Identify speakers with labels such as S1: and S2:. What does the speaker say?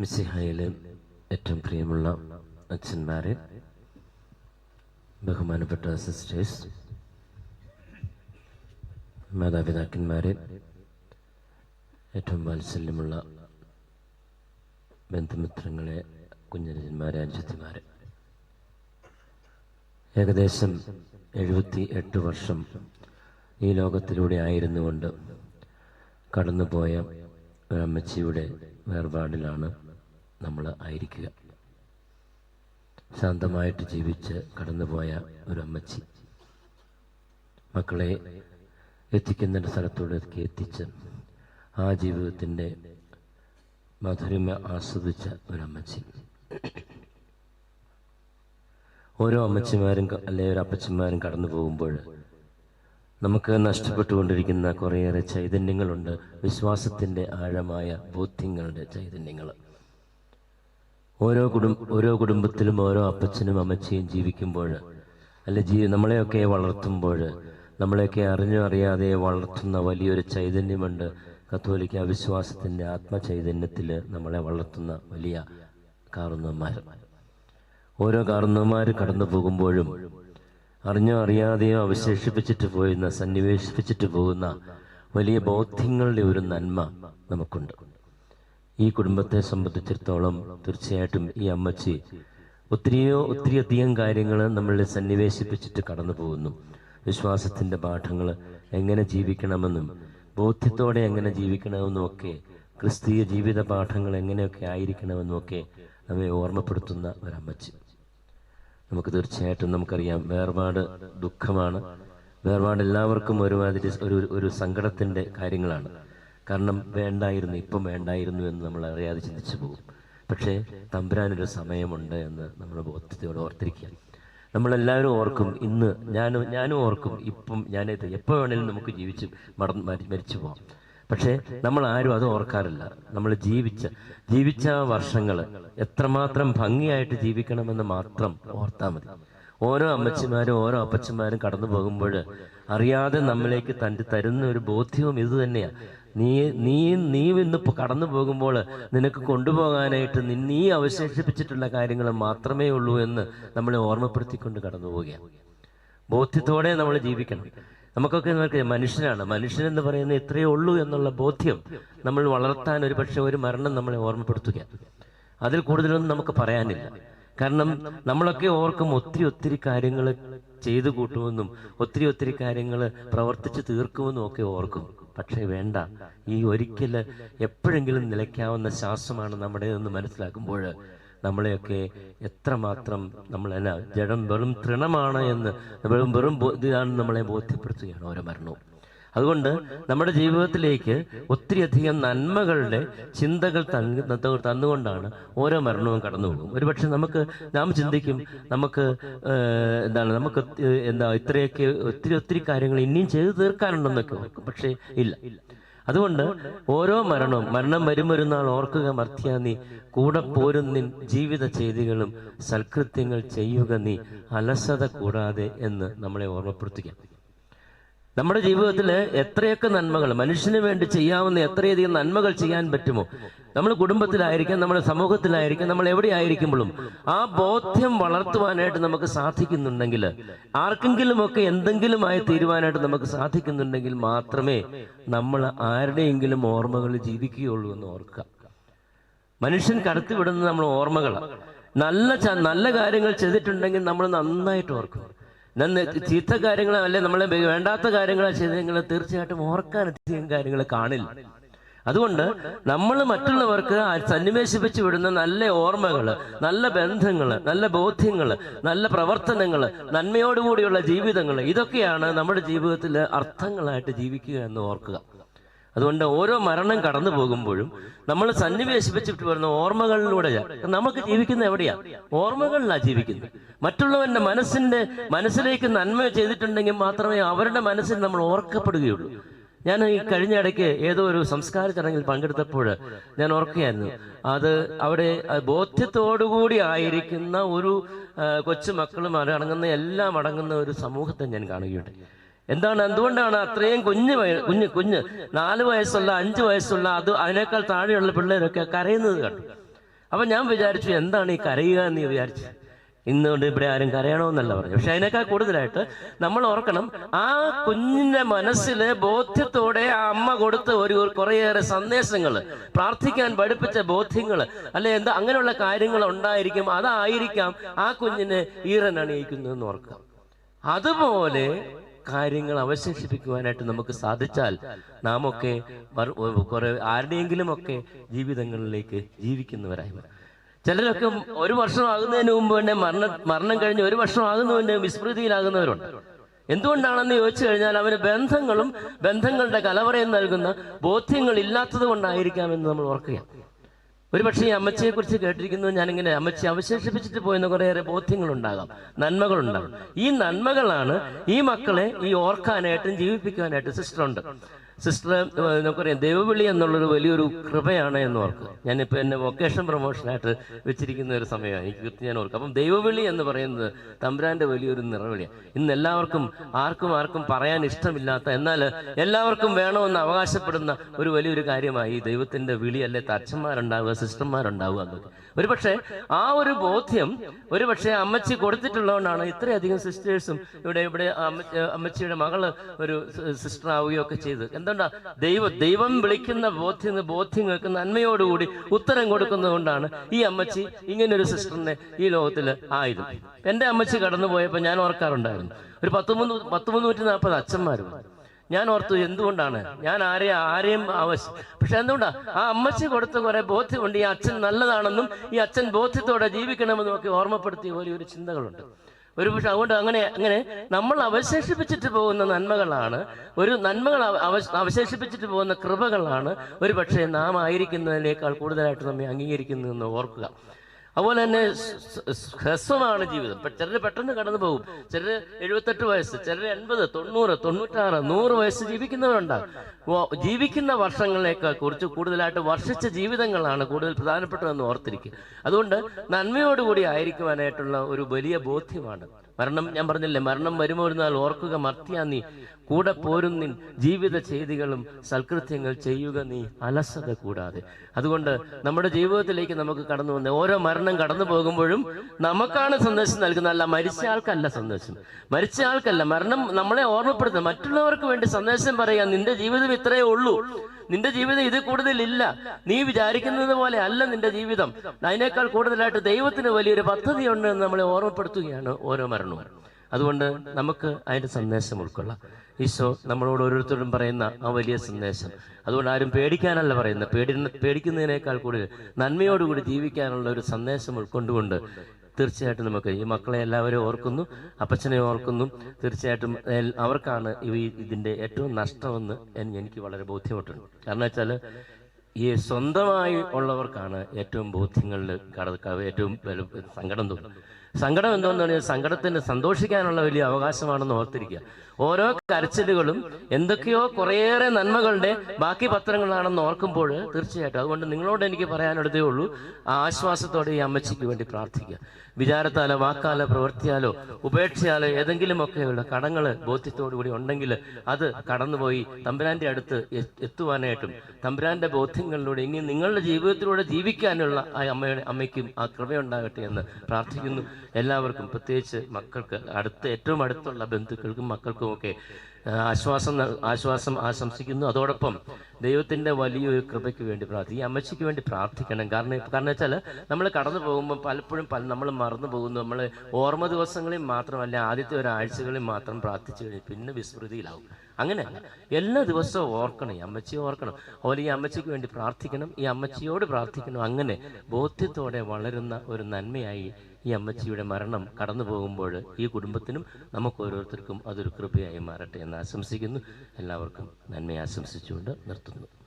S1: മിസിഹായിലെ ഏറ്റവും പ്രിയമുള്ള അച്ഛന്മാരെ ബഹുമാനപ്പെട്ട സിസ്റ്റേഴ്സ് മാതാപിതാക്കന്മാരെ ഏറ്റവും വാത്സല്യമുള്ള ബന്ധുമിത്രങ്ങളെ കുഞ്ഞരജന്മാരെ അനുജത്തിമാരെ. ഏകദേശം എഴുപത്തി എട്ട് വർഷം ഈ ലോകത്തിലൂടെ ആയിരുന്നുകൊണ്ട് കടന്നുപോയ ഒരമ്മച്ചിയുടെ വേർപാടിലാണ് നമ്മൾ ആയിരിക്കുക. ശാന്തമായിട്ട് ജീവിച്ച് കടന്നുപോയ ഒരു അമ്മച്ചി മക്കളെ എത്തിക്കുന്ന സ്ഥലത്തോടേക്ക് എത്തിച്ച് ആ ജീവിതത്തിന്റെ മധുരിമ ആസ്വദിച്ച ഒരു അമ്മച്ചി ഓരോ അമ്മച്ചിമാരും അല്ലെങ്കിൽ അല്ലെ ഒരു അപ്പച്ചന്മാരും കടന്നു പോകുമ്പോൾ നമുക്ക് നഷ്ടപ്പെട്ടുകൊണ്ടിരിക്കുന്ന കുറേയേറെ ചൈതന്യങ്ങളുണ്ട്. വിശ്വാസത്തിന്റെ ആഴമായ ബോധ്യങ്ങളുടെ ചൈതന്യങ്ങൾ. ഓരോ കുടും ഓരോ കുടുംബത്തിലും ഓരോ അപ്പച്ചനും അമ്മച്ചിയും ജീവിക്കുമ്പോൾ അല്ലെ ജീ നമ്മളെയൊക്കെ വളർത്തുമ്പോൾ നമ്മളെയൊക്കെ അറിഞ്ഞോ അറിയാതെ വളർത്തുന്ന വലിയൊരു ചൈതന്യമുണ്ട് കത്തോലിക്ക വിശ്വാസത്തിന്റെ ആത്മചൈതന്യത്തിൽ നമ്മളെ വളർത്തുന്ന വലിയ കാറുന്നന്മാർ ഓരോ കാരണവന്മാർ കടന്നു പോകുമ്പോഴും അറിഞ്ഞോ അറിയാതെയോ അവശേഷിപ്പിച്ചിട്ട് പോയിരുന്ന സന്നിവേശിപ്പിച്ചിട്ട് പോകുന്ന വലിയ ബോധ്യങ്ങളുടെ ഒരു നന്മ നമുക്കുണ്ട്. ഈ കുടുംബത്തെ സംബന്ധിച്ചിടത്തോളം തീർച്ചയായിട്ടും ഈ അമ്മച്ചി ഒത്തിരിയോ ഒത്തിരിയധികം കാര്യങ്ങൾ നമ്മളിൽ സന്നിവേശിപ്പിച്ചിട്ട് കടന്നു പോകുന്നു വിശ്വാസത്തിന്റെ പാഠങ്ങൾ എങ്ങനെ ജീവിക്കണമെന്നും ബോധ്യത്തോടെ എങ്ങനെ ജീവിക്കണമെന്നും ഒക്കെ ക്രിസ്തീയ ജീവിത പാഠങ്ങൾ എങ്ങനെയൊക്കെ ആയിരിക്കണമെന്നും ഒക്കെ നമ്മെ ഓർമ്മപ്പെടുത്തുന്ന ഒരമ്മച്ചി. നമുക്ക് തീർച്ചയായിട്ടും നമുക്കറിയാം വേർപാട് ദുഃഖമാണ്. വേർപാട് എല്ലാവർക്കും ഒരുമാതിരി ഒരു ഒരു സങ്കടത്തിന്റെ കാര്യങ്ങളാണ്. കാരണം വേണ്ടായിരുന്നു ഇപ്പം വേണ്ടായിരുന്നു എന്ന് നമ്മൾ അറിയാതെ ചിന്തിച്ചു പോകും. പക്ഷേ തമ്പുരാനൊരു സമയമുണ്ട് എന്ന് നമ്മൾ ബോധ്യത്തോട് ഓർത്തിരിക്കുക. നമ്മളെല്ലാവരും ഓർക്കും ഇന്ന് ഞാനും ഞാനും ഓർക്കും ഇപ്പം ഞാനത് എപ്പോൾ വേണേലും നമുക്ക് ജീവിച്ച് മറന്ന് മരിച്ചു പോകാം പക്ഷേ നമ്മൾ ആരും അത് ഓർക്കാറില്ല. നമ്മൾ ജീവിച്ച ജീവിച്ച വർഷങ്ങൾ എത്രമാത്രം ഭംഗിയായിട്ട് ജീവിക്കണമെന്ന് മാത്രം ഓർത്താൽ മതി. ഓരോ അമ്മച്ചിമാരും ഓരോ അപ്പച്ചന്മാരും കടന്നു പോകുമ്പോൾ അറിയാതെ നമ്മിലേക്ക് തന്റെ തരുന്ന ഒരു ബോധ്യവും ഇത് തന്നെയാ. നീ നീ നീ ഇന്ന് കടന്നു പോകുമ്പോൾ നിനക്ക് കൊണ്ടുപോകാനായിട്ട് നി- അവശേഷിപ്പിച്ചിട്ടുള്ള കാര്യങ്ങൾ മാത്രമേ ഉള്ളൂ എന്ന് നമ്മളെ ഓർമ്മപ്പെടുത്തിക്കൊണ്ട് കടന്നു പോവുകയാണ്. ബോധ്യത്തോടെ നമ്മൾ ജീവിക്കണം. നമുക്കൊക്കെ നമുക്ക് മനുഷ്യനാണ് മനുഷ്യൻ എന്ന് പറയുന്നത് ഇത്രയേ ഉള്ളൂ എന്നുള്ള ബോധ്യം നമ്മൾ വളർത്താൻ ഒരു പക്ഷെ ഒരു മരണം നമ്മളെ ഓർമ്മപ്പെടുത്തുക അതിൽ കൂടുതലൊന്നും നമുക്ക് പറയാനില്ല. കാരണം നമ്മളൊക്കെ ഓർക്കും ഒത്തിരി ഒത്തിരി കാര്യങ്ങൾ ചെയ്തു കൂട്ടുമെന്നും ഒത്തിരി ഒത്തിരി കാര്യങ്ങൾ പ്രവർത്തിച്ച് തീർക്കുമെന്നും ഒക്കെ ഓർക്കും. പക്ഷേ വേണ്ട. ഈ ഒരിക്കൽ എപ്പോഴെങ്കിലും നിലയ്ക്കാവുന്ന ശ്വാസമാണ് നമ്മുടെ എന്ന് മനസ്സിലാക്കുമ്പോൾ നമ്മളെയൊക്കെ എത്രമാത്രം നമ്മൾ എന്നാ ജഡം വെറും തൃണമാണ് എന്ന് വെറും വെറും ഇതാണ് നമ്മളെ ബോധ്യപ്പെടുത്തുകയാണ് ഓരോ മരണവും. അതുകൊണ്ട് നമ്മുടെ ജീവിതത്തിലേക്ക് ഒത്തിരിയധികം നന്മകളുടെ ചിന്തകൾ തന്നു തന്നു- തന്നുകൊണ്ടാണ് ഓരോ മരണവും കടന്നു പോകും ഒരുപക്ഷെ നമുക്ക് നാം ചിന്തിക്കും നമുക്ക് എന്താണ് നമുക്ക് എന്താ ഇത്രയൊക്കെ ഒത്തിരി ഒത്തിരി കാര്യങ്ങൾ ഇനിയും ചെയ്തു തീർക്കാനുണ്ടെന്നൊക്കെ പക്ഷേ ഇല്ല. അതുകൊണ്ട് ഓരോ മരണവും മരണം വരും ഒരു നാൾ ഓർക്കുക മർത്യ നീ. കൂടെ പോരും നിൻ ജീവിത ചെയ്തികളും സൽകൃത്യങ്ങൾ ചെയ്യുക നീ. അലസത കൂടാതെ എന്ന് നമ്മളെ ഓർമ്മപ്പെടുത്തുക. നമ്മുടെ ജീവിതത്തിൽ എത്രയൊക്കെ നന്മകൾ മനുഷ്യന് വേണ്ടി ചെയ്യാവുന്ന എത്രയധികം നന്മകൾ ചെയ്യാൻ പറ്റുമോ? നമ്മൾ കുടുംബത്തിലായിരിക്കാം നമ്മുടെ സമൂഹത്തിലായിരിക്കാം നമ്മൾ എവിടെ ആയിരിക്കുമ്പോഴും ആ ബോധ്യം വളർത്തുവാനായിട്ട് നമുക്ക് സാധിക്കുന്നുണ്ടെങ്കിൽ ആർക്കെങ്കിലുമൊക്കെ എന്തെങ്കിലുമായി തീരുവാനായിട്ട് നമുക്ക് സാധിക്കുന്നുണ്ടെങ്കിൽ മാത്രമേ നമ്മൾ ആരുടെയെങ്കിലും ഓർമ്മകൾ ജീവിക്കുകയുള്ളൂ എന്ന് ഓർക്കുക. മനുഷ്യൻ കടത്തിവിടുന്നത് നമ്മൾ ഓർമ്മകൾ നല്ല നല്ല കാര്യങ്ങൾ ചെയ്തിട്ടുണ്ടെങ്കിൽ നമ്മൾ നന്നായിട്ട് ഓർക്കും. ചീത്ത കാര്യങ്ങൾ അല്ലെ നമ്മളെ വേണ്ടാത്ത കാര്യങ്ങളെ ചെയ്തെങ്കിൽ തീർച്ചയായിട്ടും ഓർക്കാൻ അധികം കാര്യങ്ങൾ കാണില്ല. അതുകൊണ്ട് നമ്മൾ മറ്റുള്ളവർക്ക് സന്നിവേശിപ്പിച്ചു വിടുന്ന നല്ല ഓർമ്മകൾ നല്ല ബന്ധങ്ങൾ നല്ല ബോധ്യങ്ങൾ നല്ല പ്രവർത്തനങ്ങൾ നന്മയോടുകൂടിയുള്ള ജീവിതങ്ങൾ ഇതൊക്കെയാണ് നമ്മുടെ ജീവിതത്തിൽ അർത്ഥങ്ങളായിട്ട് ജീവിക്കുക എന്ന് ഓർക്കുക. അതുകൊണ്ട് ഓരോ മരണം കടന്നു പോകുമ്പോഴും നമ്മൾ സന്നിവേശിപ്പിച്ചിട്ട് വരുന്ന ഓർമ്മകളിലൂടെ നമുക്ക് ജീവിക്കുന്ന എവിടെയാ? ഓർമ്മകളിലാണ് ജീവിക്കുന്നത്. മറ്റുള്ളവന്റെ മനസ്സിന്റെ മനസ്സിലേക്ക് നന്മ ചെയ്തിട്ടുണ്ടെങ്കിൽ മാത്രമേ അവരുടെ മനസ്സിൽ നമ്മൾ ഓർക്കപ്പെടുകയുള്ളൂ. ഞാൻ ഈ കഴിഞ്ഞ ഇടയ്ക്ക് ഏതോ ഒരു സംസ്കാര ചടങ്ങിൽ പങ്കെടുത്തപ്പോൾ ഞാൻ ഓർക്കുകയായിരുന്നു. അത് അവിടെ ബോധ്യത്തോടുകൂടി ആയിരിക്കുന്ന ഒരു കൊച്ചു മക്കളും അടങ്ങുന്ന എല്ലാം അടങ്ങുന്ന ഒരു സമൂഹത്തെ ഞാൻ കാണുകയുണ്ടായി. എന്താണ്? എന്തുകൊണ്ടാണ് അത്രയും കുഞ്ഞ് കുഞ്ഞ് കുഞ്ഞ് നാല് വയസ്സുള്ള അഞ്ച് വയസ്സുള്ള അത് അതിനേക്കാൾ താഴെയുള്ള പിള്ളേരൊക്കെ കരയുന്നത് കണ്ടു. അപ്പൊ ഞാൻ വിചാരിച്ചു എന്താണ് ഈ കരയുക എന്ന് വിചാരിച്ചു. ഇന്നുകൊണ്ട് ഇവിടെ ആരും കരയണമെന്നല്ല പറഞ്ഞു. പക്ഷെ അതിനേക്കാൾ കൂടുതലായിട്ട് നമ്മൾ ഓർക്കണം ആ കുഞ്ഞിന്റെ മനസ്സിലെ ബോധ്യത്തോടെ ആ അമ്മ കൊടുത്ത ഒരു കുറേയേറെ സന്ദേശങ്ങൾ പ്രാർത്ഥിക്കാൻ പഠിപ്പിച്ച ബോധ്യങ്ങൾ അല്ലെ എന്താ അങ്ങനെയുള്ള കാര്യങ്ങൾ ഉണ്ടായിരിക്കും അതായിരിക്കാം ആ കുഞ്ഞിനെ ഈറൻ അണിയിക്കുന്നതെന്ന് ഓർക്കാം അതുപോലെ കാര്യങ്ങൾ അവശേഷിപ്പിക്കുവാനായിട്ട് നമുക്ക് സാധിച്ചാൽ നാം ഒക്കെ കുറെ ആരുടെയെങ്കിലും ഒക്കെ ജീവിതങ്ങളിലേക്ക് ജീവിക്കുന്നവരായി വരും. ചിലരൊക്കെ ഒരു വർഷം ആകുന്നതിന് മുമ്പ് തന്നെ മരണ മരണം കഴിഞ്ഞ് ഒരു വർഷം ആകുന്നതിന് വിസ്മൃതിയിലാകുന്നവരുണ്ട് എന്തുകൊണ്ടാണെന്ന് ചോദിച്ചു കഴിഞ്ഞാൽ അവന് ബന്ധങ്ങളും ബന്ധങ്ങളുടെ കലവറയും നൽകുന്ന ബോധ്യങ്ങൾ ഇല്ലാത്തത് കൊണ്ടായിരിക്കാമെന്ന് നമ്മൾ ഓർക്കുകയാണ് ഒരുപക്ഷെ ഈ അമ്മച്ചിയെ കുറിച്ച് കേട്ടിരിക്കുന്നത് ഞാനിങ്ങനെ അമ്മച്ചി അവശേഷിപ്പിച്ചിട്ട് പോയെന്ന് കുറേയേറെ ബോധ്യങ്ങളുണ്ടാകാം നന്മകളുണ്ടാകും. ഈ നന്മകളാണ് ഈ മക്കളെ ഈ ഓർക്കാനായിട്ടും ജീവിപ്പിക്കാനായിട്ടും സിസ്റ്റർ ഉണ്ട് സിസ്റ്റർ നമുക്കറിയാം ദൈവവിളി എന്നുള്ളൊരു വലിയൊരു കൃപയാണ് എന്ന് ഓർക്കുക. ഞാനിപ്പോൾ എന്നെ വൊക്കേഷൻ പ്രൊമോഷനായിട്ട് വെച്ചിരിക്കുന്ന ഒരു സമയമാണ്. എനിക്ക് ഞാൻ ഓർക്കുക. അപ്പം ദൈവവിളി എന്ന് പറയുന്നത് തമ്പുരാന്റെ വലിയൊരു നിറവിളിയാണ്. ഇന്ന് എല്ലാവർക്കും ആർക്കും ആർക്കും പറയാൻ ഇഷ്ടമില്ലാത്ത എന്നാൽ എല്ലാവർക്കും വേണമെന്ന് അവകാശപ്പെടുന്ന ഒരു വലിയൊരു കാര്യമായി ദൈവത്തിന്റെ വിളി അല്ലെ തച്ചന്മാരുണ്ടാവുക സിസ്റ്റർമാരുണ്ടാവുക എന്നൊക്കെ. ഒരുപക്ഷെ ആ ഒരു ബോധ്യം ഒരുപക്ഷെ അമ്മച്ചി കൊടുത്തിട്ടുള്ളതുകൊണ്ടാണ് ഇത്രയധികം സിസ്റ്റേഴ്സും ഇവിടെ ഇവിടെ അമ്മച്ചിയുടെ മകൾ ഒരു സിസ്റ്റർ ആവുകയൊക്കെ ചെയ്ത് ചെയ്ത് എന്തുകൊണ്ടാ ദൈവ ദൈവം വിളിക്കുന്ന ബോധ്യം ബോധ്യങ്ങൾക്ക് നന്മയോടുകൂടി ഉത്തരം കൊടുക്കുന്നതുകൊണ്ടാണ് ഈ അമ്മച്ചി ഇങ്ങനൊരു സിസ്റ്ററിനെ ഈ ലോകത്തിൽ ആയത്. എന്റെ അമ്മച്ചി കടന്നു പോയപ്പോൾ ഞാൻ ഓർക്കാറുണ്ടായിരുന്നു. ഒരു പത്ത് മൂന്ന് പത്ത് മുന്നൂറ്റി നാൽപ്പത് അച്ഛന്മാരും ഞാൻ ഓർത്തു എന്തുകൊണ്ടാണ്? ഞാൻ ആരെയും ആരെയും ആവശ്യം പക്ഷെ എന്തുകൊണ്ടാ? ആ അമ്മച്ചി കൊടുത്ത കുറെ ബോധ്യമുണ്ട്. ഈ അച്ഛൻ നല്ലതാണെന്നും ഈ അച്ഛൻ ബോധ്യത്തോടെ ജീവിക്കണമെന്നും ഒക്കെ ഓർമ്മപ്പെടുത്തിയ പോലെ ഒരു ചിന്തകളുണ്ട്. ഒരു പക്ഷെ അതുകൊണ്ട് അങ്ങനെ അങ്ങനെ നമ്മൾ അവശേഷിപ്പിച്ചിട്ട് പോകുന്ന നന്മകളാണ്. ഒരു നന്മകൾ അവശേഷിപ്പിച്ചിട്ട് പോകുന്ന കൃപകളാണ്. ഒരു പക്ഷേ നാം ആയിരിക്കുന്നതിനേക്കാൾ കൂടുതലായിട്ട് നമ്മെ അംഗീകരിക്കുന്നതെന്ന് ഓർക്കുക. അതുപോലെ തന്നെ ഹ്രസ്വമാണ് ജീവിതം. ചിലര് പെട്ടെന്ന് കടന്നു പോകും. ചിലര് എഴുപത്തെട്ട് വയസ്സ് ചിലര് എൺപത് തൊണ്ണൂറ് തൊണ്ണൂറ്റാറ് നൂറ് വയസ്സ് ജീവിക്കുന്നവരുണ്ടാകും ജീവിക്കുന്ന വർഷങ്ങളേക്കാൾ കുറിച്ച് കൂടുതലായിട്ട് വർഷിച്ച ജീവിതങ്ങളാണ് കൂടുതൽ പ്രധാനപ്പെട്ടതെന്ന് ഓർത്തിരിക്കുക. അതുകൊണ്ട് നന്മയോടുകൂടി ആയിരിക്കുവാനായിട്ടുള്ള ഒരു വലിയ ബോധ്യമാണ്. മരണം ഞാൻ പറഞ്ഞില്ലേ മരണം വരുമോ ഒരു നാൾ ഓർക്കുക മർത്തിയാ നീ. കൂടെ പോരും നിൻ ജീവിത ചെയ്തികളും സൽകൃത്യങ്ങൾ ചെയ്യുക നീ അലസത കൂടാതെ. അതുകൊണ്ട് നമ്മുടെ ജീവിതത്തിലേക്ക് നമുക്ക് കടന്നു വന്ന ഓരോ മരണം കടന്നു പോകുമ്പോഴും നമുക്കാണ് സന്ദേശം നൽകുന്നത്. അല്ല മരിച്ച ആൾക്കല്ല സന്ദേശം. മരിച്ച ആൾക്കല്ല മരണം നമ്മളെ ഓർമ്മപ്പെടുത്തുന്നത്. മറ്റുള്ളവർക്ക് വേണ്ടി സന്ദേശം പറയുക നിന്റെ ജീവിതം ഇത്രയേ ഉള്ളൂ. നിന്റെ ജീവിതം ഇത് കൂടുതലില്ല. നീ വിചാരിക്കുന്നത് പോലെ അല്ല നിന്റെ ജീവിതം. അതിനേക്കാൾ കൂടുതലായിട്ട് ദൈവത്തിന് വലിയൊരു പദ്ധതിയുണ്ട് എന്ന് നമ്മളെ ഓർമ്മപ്പെടുത്തുകയാണ് ഓരോ മരണവും അതുകൊണ്ട് നമുക്ക് അതിന്റെ സന്ദേശം ഉൾക്കൊള്ളാം. ഈശോ നമ്മളോട് ഓരോരുത്തരും പറയുന്ന ആ വലിയ സന്ദേശം. അതുകൊണ്ട് ആരും പേടിക്കാനല്ല പറയുന്നത്. പേടി പേടിക്കുന്നതിനേക്കാൾ കൂടുതൽ നന്മയോടുകൂടി ജീവിക്കാനുള്ള ഒരു സന്ദേശം ഉൾക്കൊണ്ടുകൊണ്ട് തീർച്ചയായിട്ടും നമുക്ക് ഈ മക്കളെ എല്ലാവരും ഓർക്കുന്നു അപ്പച്ചനെ ഓർക്കുന്നു. തീർച്ചയായിട്ടും അവർക്കാണ് ഈ ഇതിന്റെ ഏറ്റവും നഷ്ടമെന്ന് എനിക്ക് വളരെ ബോധ്യപ്പെട്ടുണ്ട് കാരണം വെച്ചാൽ ഈ സ്വന്തമായി ഉള്ളവർക്കാണ് ഏറ്റവും ബോധ്യങ്ങളിൽ കട ഏറ്റവും സങ്കടം തോന്നുന്നത്. സങ്കടം എന്താണെന്ന് പറഞ്ഞാൽ സങ്കടത്തിന് സന്തോഷിക്കാനുള്ള വലിയ അവകാശമാണെന്ന് ഓർത്തിരിക്കുക. ഓരോ കരച്ചിലുകളും എന്തൊക്കെയോ കുറേയേറെ നന്മകളുടെ ബാക്കി പത്രങ്ങളാണെന്ന് ഓർക്കുമ്പോൾ തീർച്ചയായിട്ടും അതുകൊണ്ട് നിങ്ങളോട് എനിക്ക് പറയാനുള്ളതേ ഉള്ളൂ ആ ആശ്വാസത്തോടെ ഈ അമ്മച്ചിക്ക് വേണ്ടി പ്രാർത്ഥിക്കുക. വിചാരത്താലോ വാക്കാലോ പ്രവൃത്തിയാലോ ഉപേക്ഷയാലോ ഏതെങ്കിലുമൊക്കെയുള്ള കടങ്ങൾ ബോധ്യത്തോടുകൂടി ഉണ്ടെങ്കിൽ അത് കടന്നുപോയി തമ്പുരാന്റെ അടുത്ത് എത്തുവാനായിട്ടും തമ്പുരാന്റെ ബോധ്യങ്ങളിലൂടെ ഇങ്ങനെ നിങ്ങളുടെ ജീവിതത്തിലൂടെ ജീവിക്കാനുള്ള ആ അമ്മയുടെ അമ്മയ്ക്കും ആ കൃപയുണ്ടാകട്ടെ എന്ന് പ്രാർത്ഥിക്കുന്നു. എല്ലാവർക്കും പ്രത്യേകിച്ച് മക്കൾക്ക് അടുത്ത ഏറ്റവും അടുത്തുള്ള ബന്ധുക്കൾക്കും മക്കൾക്കും ഒക്കെ ആശ്വാസം ആശ്വാസം ആശംസിക്കുന്നു. അതോടൊപ്പം ദൈവത്തിന്റെ വലിയൊരു കൃപയ്ക്ക് വേണ്ടി പ്രാർത്ഥിക്കും. ഈ അമ്മച്ചിക്ക് വേണ്ടി പ്രാർത്ഥിക്കണം. കാരണം കാരണം വെച്ചാൽ നമ്മൾ കടന്നു പോകുമ്പോൾ പലപ്പോഴും പല നമ്മൾ മറന്നു പോകുന്നു. നമ്മൾ ഓർമ്മ ദിവസങ്ങളിൽ മാത്രമല്ല ആദ്യത്തെ ഒരാഴ്ചകളിൽ മാത്രം പ്രാർത്ഥിച്ചു കഴിഞ്ഞ് പിന്നെ വിസ്മൃതിയിലാവും. അങ്ങനെയല്ല. എല്ലാ ദിവസവും ഓർക്കണം ഈ അമ്മച്ചിയെ ഓർക്കണം. അതുപോലെ ഈ അമ്മച്ചിക്ക് വേണ്ടി പ്രാർത്ഥിക്കണം ഈ അമ്മച്ചിയോട് പ്രാർത്ഥിക്കണം. അങ്ങനെ ബോധ്യത്തോടെ വളരുന്ന ഒരു നന്മയായി ഈ അമ്മച്ചിയുടെ മരണം കടന്നു പോകുമ്പോൾ ഈ കുടുംബത്തിനും നമുക്ക് ഓരോരുത്തർക്കും അതൊരു കൃപയായി മാറട്ടെ എന്ന് ആശംസിക്കുന്നു. എല്ലാവർക്കും നന്മയെ ആശംസിച്ചുകൊണ്ട് നിർത്തുന്നു.